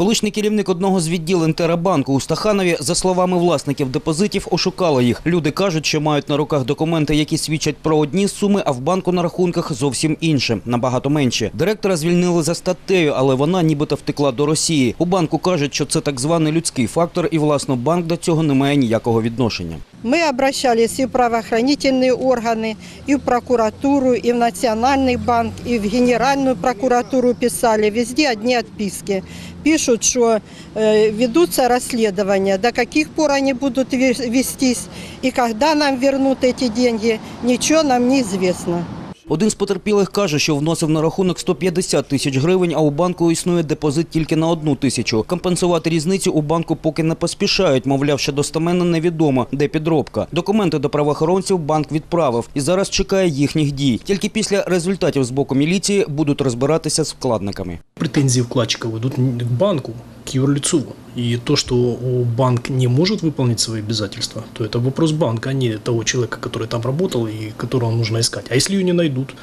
Колишній керівник одного з відділень Терабанку у Стаханові, за словами власників депозитів, ошукала їх. Люди кажуть, що мають на руках документи, які свідчать про одні суми, а в банку на рахунках зовсім інше, набагато менше. Директора звільнили за статтею, але вона нібито втекла до Росії. У банку кажуть, що це так званий людський фактор, і власно банк до цього не має ніякого відношення. Мы обращались и в правоохранительные органы, и в прокуратуру, и в Национальный банк, и в Генеральную прокуратуру писали. Везде одни отписки. Пишут, что э, ведутся расследования, до каких пор они будут ве- вестись, и когда нам вернут эти деньги, ничего нам не известно. Один з потерпілих каже, що вносив на рахунок 150 тисяч гривень, а у банку існує депозит тільки на одну тисячу. Компенсувати різницю у банку поки не поспішають, мовляв, що достеменно невідомо, де підробка. Документи до правоохоронців банк відправив і зараз чекає їхніх дій. Тільки після результатів з боку міліції будуть розбиратися з вкладниками. Претензии вкладчиков идут не к банку, к юрлицу. И то, что банк не может выполнить свои обязательства, то это вопрос банка, а не того человека, который там работал и которого нужно искать. А если ее не найдут,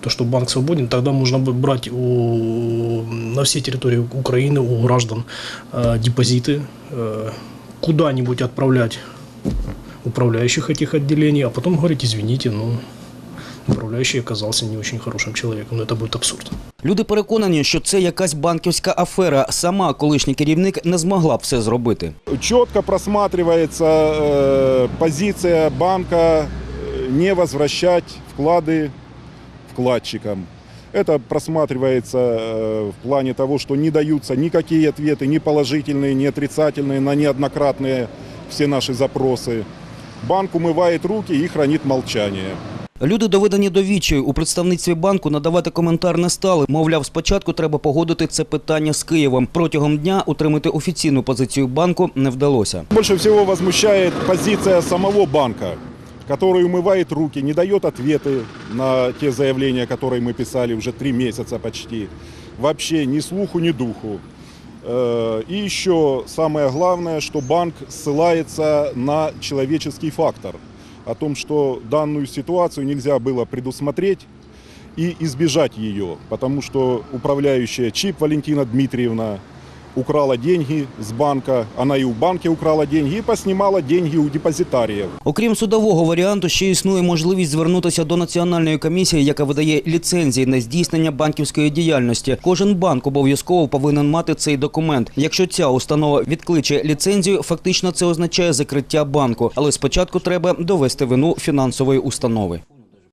то что банк свободен, тогда можно бы брать у, на всей территории Украины у граждан э, депозиты, э, куда-нибудь отправлять управляющих этих отделений, а потом говорить, извините, ну, управляющий оказался не очень хорошим человеком. Но это будет абсурд. Люди переконані, що це якась банківська афера. Сама колишній керівник не змогла б все зробити. четко просматривается э, позиция банка э, не возвращать вклады вкладчикам. Это просматривается э, в плане того, что не даются никакие ответы, ни положительные, ни отрицательные на неоднократные все наши запросы. Банк умывает руки и хранит молчание. Люди доведені до відчаю. У представництві банку надавати коментар не стали. Мовляв, спочатку треба погодити це питання з Києвом. Протягом дня утримати офіційну позицію банку не вдалося. Больше всего возмущает позиция самого банка, который умывает руки, не дает ответы на те заявления, которые мы писали уже три месяца почти. Вообще ни слуху, ни духу. Э, И еще самое главное, что банк ссылается на человеческий фактор. о том, что данную ситуацию нельзя было предусмотреть и избежать ее, потому что управляющая ЧИП Валентина Дмитриевна украла деньги с банка, она и у банке украла деньги, и поснимала деньги у депозитариев. Окрім судового варіанту, ще існує можливість звернутися до національної комісії, яка видає ліцензії на здійснення банківської діяльності. Кожен банк обов'язково повинен мати цей документ. Якщо ця установа відкличе ліцензію, фактично це означає закриття банку. Але спочатку треба довести вину фінансової установи.